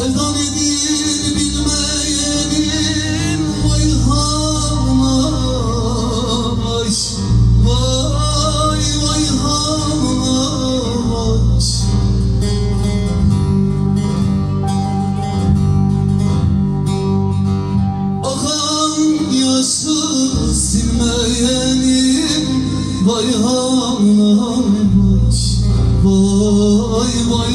Sevda nedir bilmeyenim Vay hamlaş Vay vay hamlaş Akan yaşı silmeyenim Vay hamlaş Vay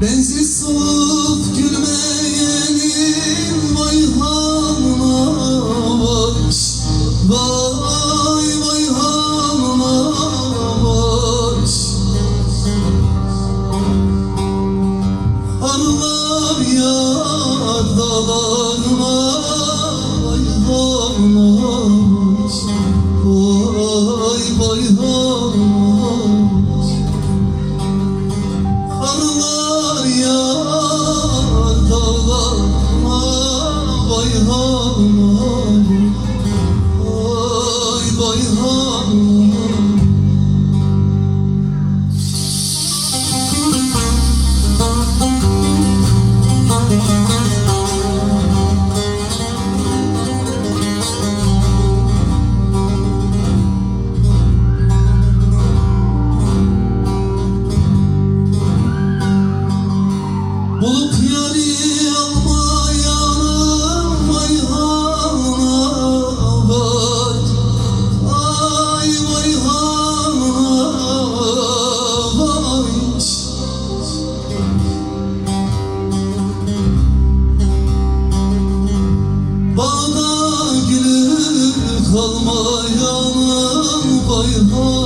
Bensiz solup gülmeyenin vay halına vay Vay vay Arılar yar dağlarına vay hanım Vay vay hanım Bulup yari koy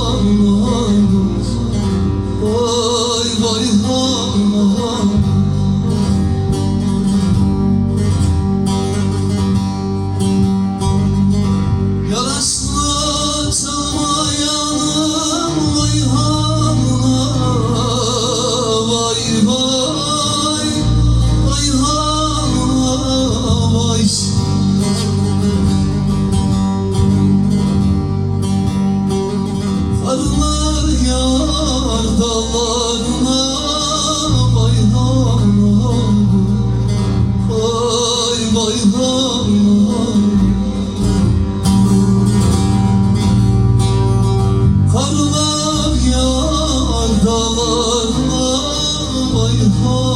dağlarına bayram oldu. Bayram oldu. Karlar yağar bayram